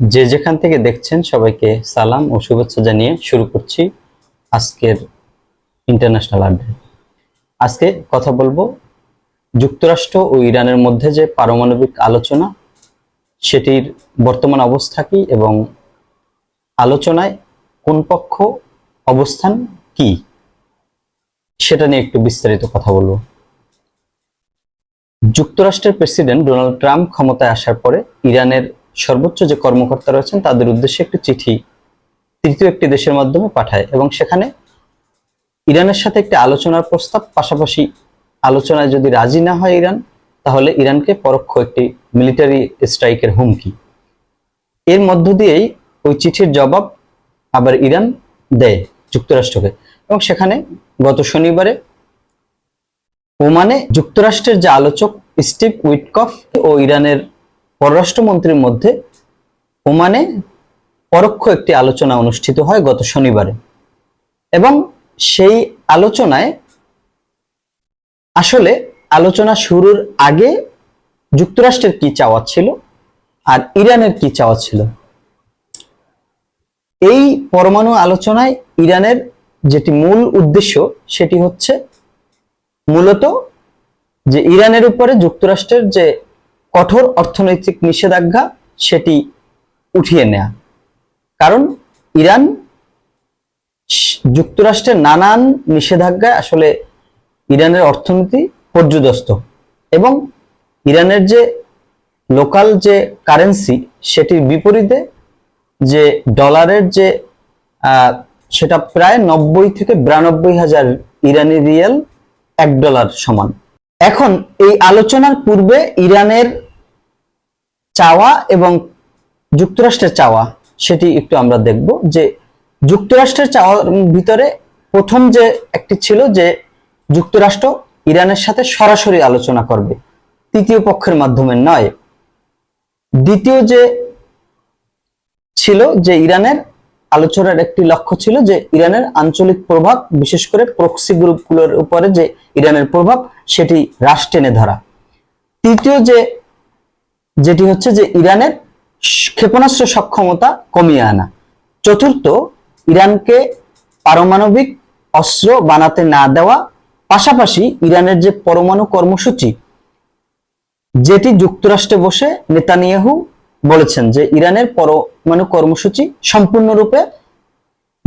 যে যেখান থেকে দেখছেন, সবাইকে সালাম ও শুভেচ্ছা জানিয়ে শুরু করছি আজকের ইন্টারন্যাশনাল আড্ডা আজকে কথা বলব যুক্তরাষ্ট্র ও ইরানের মধ্যে যে পারমাণবিক আলোচনা, সেটির বর্তমান অবস্থা কি এবং আলোচনায় কোন পক্ষ অবস্থান কি, সেটা নিয়ে একটু বিস্তারিত কথা বলব। যুক্তরাষ্ট্রের প্রেসিডেন্ট ডোনাল্ড ট্রাম্প ক্ষমতায় আসার পরে ইরানের সর্বোচ্চ যে কর্মকর্তা রয়েছেন, তাদের উদ্দেশ্যে একটি চিঠি তৃতীয় একটি দেশের মাধ্যমে পাঠায় এবং সেখানে ইরানের সাথে একটি আলোচনার প্রস্তাব, পাশাপাশি আলোচনায় যদি রাজি না হয় ইরান, তাহলে ইরানকে পরোক্ষ একটি মিলিটারি স্ট্রাইকের হুমকি। এর মধ্য দিয়েই ওই চিঠির জবাব আবার ইরান দেয় যুক্তরাষ্ট্রকে এবং সেখানে গত শনিবারে ওমানে যুক্তরাষ্ট্রের যে আলোচক স্টিভ উইটকফ ও ইরানের পররাষ্ট্রমন্ত্রীর মধ্যে ওমানে পরোক্ষ একটি আলোচনা অনুষ্ঠিত হয় গত শনিবারে। এবং সেই আলোচনায় আসলে আলোচনা শুরুর আগে যুক্তরাষ্ট্রের কি চাওয়া ছিল আর ইরানের কি চাওয়া ছিল? এই পরমাণু আলোচনায় ইরানের যেটি মূল উদ্দেশ্য সেটি হচ্ছে মূলত যে ইরানের উপরে যুক্তরাষ্ট্রের যে কঠোর অর্থনৈতিক নিষেধাজ্ঞা সেটি উঠিয়ে নেয়া। কারণ ইরান যুক্তরাষ্ট্রের নানান নিষেধাজ্ঞায় আসলে ইরানের অর্থনীতি পর্যদস্ত এবং ইরানের যে লোকাল যে কারেন্সি সেটির বিপরীতে যে ডলারের যে সেটা প্রায় নব্বই থেকে বিরানব্বই হাজার ইরানি রিয়াল এক ডলার সমান। এখন এই আলোচনার পূর্বে ইরানের চাওয়া এবং যুক্তরাষ্ট্রের চাওয়া, সেটি একটু আমরা দেখব যে যুক্তরাষ্ট্রের চাওয়ার ভিতরে প্রথম যে একটি ছিল যে যুক্তরাষ্ট্র ইরানের সাথে সরাসরি আলোচনা করবে, তৃতীয় পক্ষের মাধ্যমে নয়। দ্বিতীয় যে ছিল যে ইরানের আলোচনার একটি লক্ষ্য ছিল যে ইরানের আঞ্চলিক প্রভাব, বিশেষ করে প্রক্সি গ্রুপগুলোর উপরে যে ইরানের প্রভাব, সেটি হ্রাস টেনে ধরা। তৃতীয় যে যেটি হচ্ছে যে ইরানের ক্ষেপণাস্ত্র সক্ষমতা কমিয়ে আনা। চতুর্থ, ইরানকে পারমাণবিক অস্ত্র বানাতে না দেওয়া, পাশাপাশি ইরানের যে পরমাণু কর্মসূচি, যেটি যুক্তরাষ্ট্রে বসে নেতানিয়াহু বলেছেন যে ইরানের পরমাণু কর্মসূচি সম্পূর্ণরূপে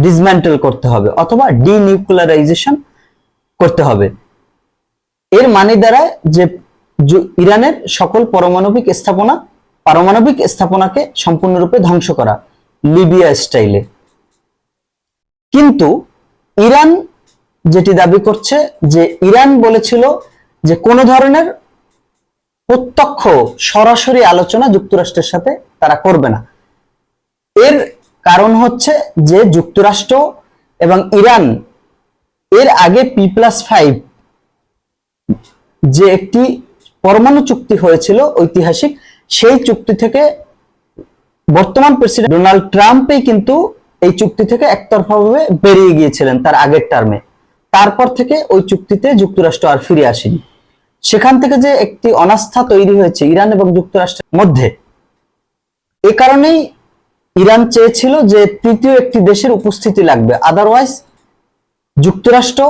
ডিসম্যান্টেল করতে হবে অথবা ডিনিউক্লিয়ারাইজেশন করতে হবে। এর মানে দ্বারা যে যু- ইরানের সকল পারমাণবিক স্থাপনা, পারমাণবিক স্থাপনাকে সম্পূর্ণরূপে ধ্বংস করা লিবিয়া স্টাইলে। কিন্তু ইরান যেটি দাবি করছে যে ইরান বলেছিল যে কোনো ধরনের প্রত্যক্ষ সরাসরি আলোচনা যুক্তরাষ্ট্রের সাথে তারা করবে না। এর কারণ হচ্ছে যে যুক্তরাষ্ট্র এবং ইরান এর আগে পি প্লাস ফাইভ যে একটি পরমাণু চুক্তি হয়েছিল ঐতিহাসিক, সেই চুক্তি থেকে বর্তমান প্রেসিডেন্ট ডোনাল্ড ট্রাম্পই কিন্তু এই চুক্তি থেকে একতরফাভাবে বেরিয়ে গিয়েছিলেন তার আগের টার্মে। তারপর থেকে ওই চুক্তিতে যুক্তরাষ্ট্র আর ফিরে আসেনি। সেখান থেকে যে একটি অনাস্থা তৈরি হয়েছে ইরান এবং যুক্তরাষ্ট্রের মধ্যে, এ কারণেই ইরান চেয়েছিল যে তৃতীয় একটি দেশের উপস্থিতি লাগবে। আদারওয়াইজ যুক্তরাষ্ট্র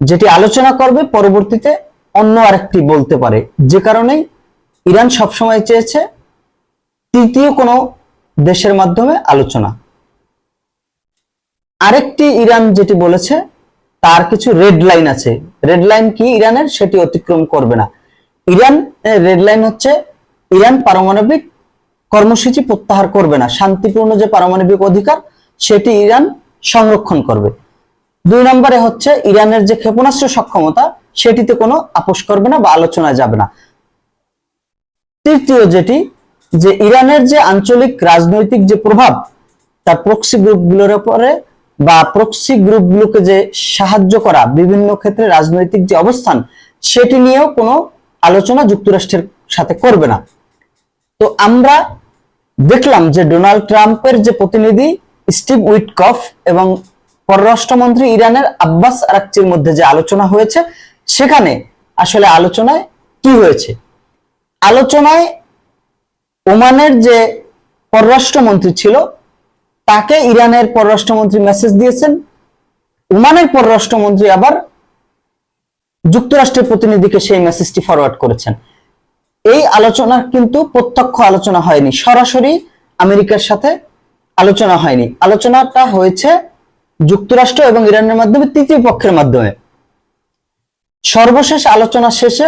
যেটি আলোচনা করবে পরবর্তীতে অন্য আরেকটি বলতে পারে। যে কারণেই ইরান সবসময় চেয়েছে তৃতীয় কোনো দেশের মাধ্যমে আলোচনা। আরেকটি ইরান যেটি বলেছে, তার কিছু রেড লাইন আছে। রেড লাইন কি ইরানের? সেটি অতিক্রম করবে না। ইরান রেড লাইন হচ্ছে ইরান পারমাণবিক কর্মসূচি প্রত্যাহার করবে না। শান্তিপূর্ণ যে পারমাণবিক অধিকার, সেটি ইরান সংরক্ষণ করবে। দুই নম্বরে হচ্ছে ইরানের যে ক্ষেপণাস্ত্র সক্ষমতা সেটিতে কোনো আপোষ করবে না বা আলোচনায় যাবে না। তৃতীয় যেটি, যে ইরানের যে আঞ্চলিক রাজনৈতিক যে প্রভাব তার প্রক্সি গ্রুপগুলোর উপরে বা প্রক্সি গ্রুপগুলোকে যে সাহায্য করা, বিভিন্ন ক্ষেত্রে রাজনৈতিক যে অবস্থান, সেটি নিয়েও কোনো আলোচনা যুক্তরাষ্ট্রের সাথে করবে না। তো আমরা দেখলাম যে ডোনাল্ড ট্রাম্পের যে প্রতিনিধি স্টিভ উইটকফ এবং পররাষ্ট্রমন্ত্রী ইরানের আব্বাস আরাকচির মধ্যে যে আলোচনা হয়েছে সেখানে আসলে আলোচনায় কি হয়েছে? আলোচনায় ওমানের যে পররাষ্ট্রমন্ত্রী ছিল, তাকে ইরানের পররাষ্ট্রমন্ত্রী মেসেজ দিয়েছেন। ওমানের পররাষ্ট্রমন্ত্রী আবার যুক্তরাষ্ট্রের প্রতিনিধিকে সেই মেসেজটি ফরওয়ার্ড করেছেন। এই আলোচনা কিন্তু প্রত্যক্ষ আলোচনা হয়নি। সরাসরি আমেরিকার সাথে আলোচনা হয়নি। আলোচনাটা হয়েছে যুক্তরাষ্ট্র এবং ইরানের মাধ্যমে, তৃতীয় পক্ষের মাধ্যমে। সর্বশেষ আলোচনা শেষে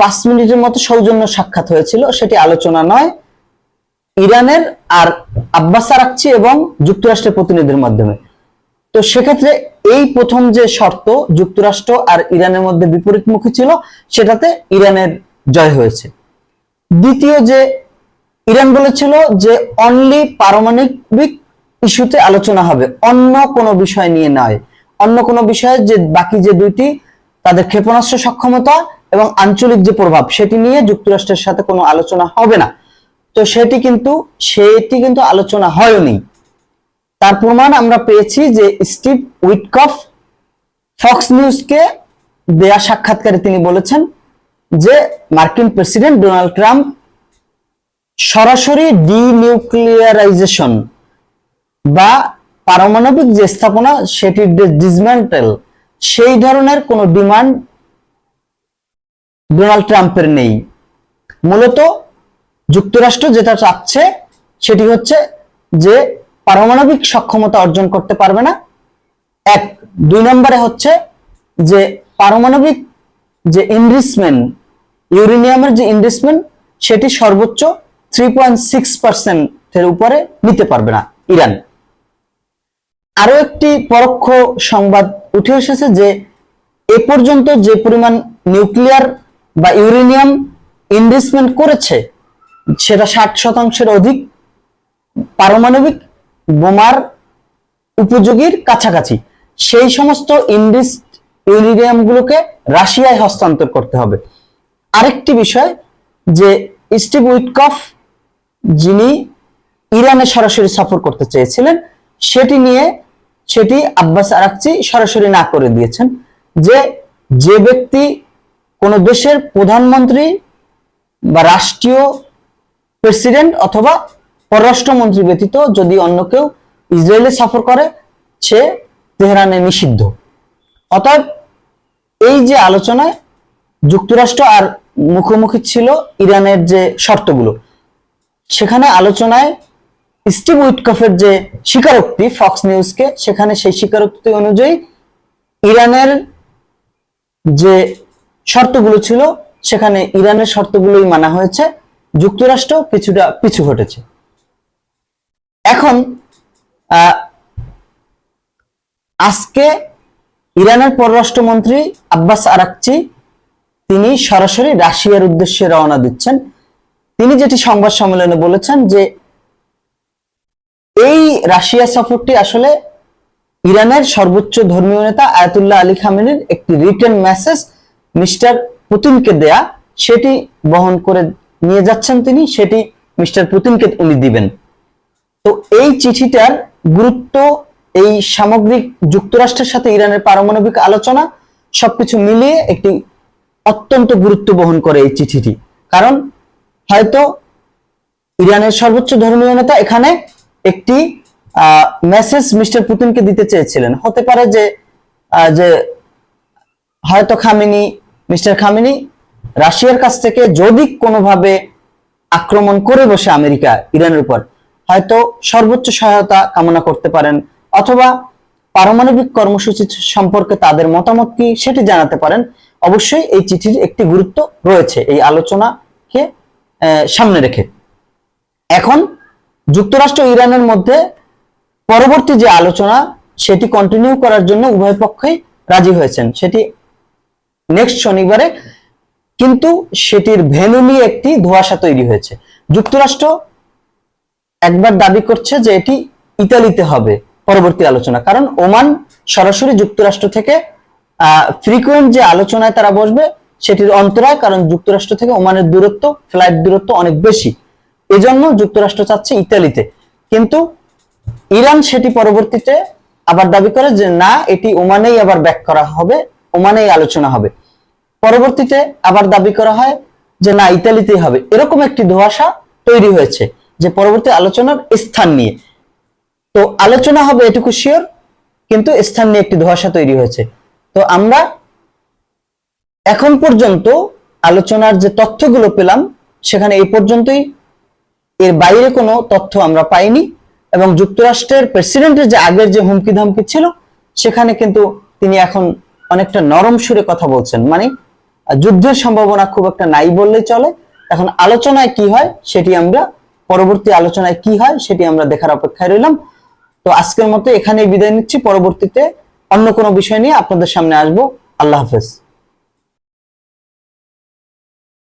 পাঁচ মিনিটের মতো সৌজন্য সাক্ষাৎ হয়েছিল। সেটি আলোচনা নয়, ইরানের আর আব্বাস আরাকচি এবং যুক্তরাষ্ট্রের প্রতিনিধির মাধ্যমে। তো সেক্ষেত্রে এই প্রথম যে শর্ত যুক্তরাষ্ট্র আর ইরানের মধ্যে বিপরীতমুখী ছিল, সেটাতে ইরানের জয় হয়েছে। দ্বিতীয় যে ইরান বলেছিল যে অনলি পারমাণবিক ইস্যুতে আলোচনা হবে, অন্য কোনো বিষয় নিয়ে নয়। অন্য কোনো বিষয়ে যে বাকি যে দুইটি তাদের ক্ষেপণাস্ত্র সক্ষমতা এবং আঞ্চলিক যে প্রভাব, সেটি নিয়ে যুক্তরাষ্ট্রের সাথে কোনো আলোচনা হবে না। তো সেটি কিন্তু সেটি কিন্তু আলোচনা হয়নি। তার প্রমাণ আমরা পেয়েছি যে স্টিভ উইটকফ ফক্স নিউজকে দেয়া সাক্ষাৎকারে তিনি বলেছেন যে মার্কিন প্রেসিডেন্ট ডোনাল্ড ট্রাম্প সরাসরি ডিনিউক্লিয়ারাইজেশন বা পারমাণবিক যে স্থাপনা, সেটির ডিসমেন্টেল সেই ধরনের কোনো ডিমান্ড ডোনাল্ড ট্রাম্পের নেই। মূলত যুক্তরাষ্ট্র যেটা চাচ্ছে সেটি হচ্ছে যে পারমাণবিক সক্ষমতা অর্জন করতে পারবে না। এক, দুই নম্বরে হচ্ছে যে পারমাণবিক যে ইনভেস্টমেন্ট, ইউরেনিয়ামের যে ইনভেস্টমেন্ট, সেটি সর্বোচ্চ থ্রি পয়েন্ট সিক্স পার্সেন্টের উপরে নিতে পারবে না ইরান। আরও একটি পরোক্ষ সংবাদ উঠে এসেছে যে এ পর্যন্ত যে পরিমাণ নিউক্লিয়ার বা ইউরেনিয়াম ইনভেস্টমেন্ট করেছে, সেটা ষাট শতাংশের অধিক পারমাণবিক বোমার উপযোগীর কাছাকাছি। সেই সমস্ত ইন্ডিস্ট ইউরেনিয়াম গুলোকে রাশিয়ায় হস্তান্তর করতে হবে। আরেকটি বিষয় যে স্টিভ উইটকফ যিনি ইরানে সরাসরি সফর করতে চেয়েছিলেন, সেটি নিয়ে সেটি আব্বাস আরাকচি সরাসরি না করে দিয়েছেন যে যে ব্যক্তি কোন দেশের প্রধানমন্ত্রী বা রাষ্ট্রীয় প্রেসিডেন্ট অথবা পররাষ্ট্রমন্ত্রী ব্যতীত যদি অন্য কেউ ইসরায়েলে সফর করে, সে তেহরানে নিষিদ্ধ। অতএব এই যে আলোচনায় যুক্তরাষ্ট্র আর মুখোমুখি ছিল ইরানের যে শর্তগুলো, সেখানে আলোচনায় স্টিভ উইটকফের যে স্বীকারোক্তি, ফক্স নিউজকে, সেখানে সেই স্বীকারোক্তি অনুযায়ী ইরানের যে শর্তগুলো ছিল, সেখানে ইরানের শর্তগুলোই মানা হয়েছে। যুক্তরাষ্ট্র কিছুটা পিছু ঘটেছে। এখন আজকে ইরানের পররাষ্ট্রমন্ত্রী আব্বাস আরাকচি, তিনি সরাসরি রাশিয়ার উদ্দেশ্যে রওনা দিচ্ছেন। তিনি যেটি সংবাদ সম্মেলনে বলেছেন যে এই রাশিয়া সফরটি আসলে ইরানের সর্বোচ্চ ধর্মীয় নেতা আয়াতুল্লাহ আলী খামেনির একটি রিটেন মেসেজ মিস্টার পুতিনকে দেয়া। সেটি বহন করে নিয়ে যাচ্ছেন তিনি, সেটি মিস্টার পুতিনকে উনি দিবেন। তো এই চিঠিটার গুরুত্ব, এই সামগ্রিক যুক্তরাষ্ট্রের সাথে ইরানের পারমাণবিক আলোচনা, সবকিছু মিলিয়ে একটি অত্যন্ত গুরুত্ব বহন করে এই চিঠিটি। কারণ হয়তো ইরানের সর্বোচ্চ ধর্মীয় নেতা এখানে একটি মেসেজ মিস্টার পুতিনকে দিতে চেয়েছিলেন। হতে পারে যে যে হয়তো খামিনি, মিস্টার খামিনি, রাশিয়ার কাছ থেকে যদি কোনোভাবে আক্রমণ করে বসে আমেরিকা, ইরানের উপর, হয়তো সর্বোচ্চ সহায়তা কামনা করতে পারেন, অথবা পারমাণবিক কর্মসূচি সম্পর্কে তাদের মতামত কি সেটি জানাতে পারেন। অবশ্যই এই চিঠির একটি গুরুত্ব রয়েছে, এই আলোচনাকে সামনে রেখে। এখন যুক্তরাষ্ট্র ইরানের মধ্যে পরবর্তী যে আলোচনা, সেটি কন্টিনিউ করার জন্য উভয় পক্ষই রাজি হয়েছেন। সেটি নেক্সট শনিবারে। কিন্তু সেটির ভেনু নিয়ে একটি ধোঁয়াশা তৈরি হয়েছে। যুক্তরাষ্ট্র একবার দাবি করছে যে এটি ইতালিতে হবে পরবর্তী আলোচনা। কারণ ওমান সরাসরি যুক্তরাষ্ট্র থেকে ফ্রিকুয়েন্ট যে আলোচনায় তারা বসবে, সেটির অন্তরায়, কারণ যুক্তরাষ্ট্র থেকে ওমানের দূরত্ব ফ্লাইট দূরত্ব অনেক বেশি। এজন্য যুক্তরাষ্ট্র চাচ্ছে ইতালিতে। কিন্তু ইরান সেটি পরবর্তীতে আবার দাবি করে যে, না, এটি ওমানেই আবার ব্যাক করা হবে, ওমানেই আলোচনা হবে। পরবর্তীতে আবার দাবি করা হয় যে, না, ইতালিতেই হবে। এরকম একটি ধোঁয়াশা তৈরি হয়েছে যে, পরবর্তী আলোচনার স্থান নিয়ে। তো আলোচনা হবে এটুকু শিওর কিন্তু স্থান নিয়ে একটি ধোয়াশা তৈরি হয়েছে। তো আমরা এখন পর্যন্ত আলোচনার যে তথ্যগুলো পেলাম, সেখানে এই পর্যন্তই। এর বাইরে কোনো তথ্য আমরা পাইনি এবং যুক্তরাষ্ট্রের প্রেসিডেন্টের যে আগের যে হুমকি ধমকি ছিল, সেখানে কিন্তু তিনি এখন অনেকটা নরম সুরে কথা বলছেন। মানে যুদ্ধের সম্ভাবনা খুব একটা নাই বললেই চলে। এখন আলোচনায় কি হয় সেটি আমরা, পরবর্তী আলোচনায় কি হয় সেটি আমরা দেখার অপেক্ষায় রইলাম। তো আজকের মতো এখানেই বিদায় নিচ্ছি। পরবর্তীতে অন্য কোনো বিষয় নিয়ে আপনাদের সামনে আসব। আল্লাহ হাফেজ।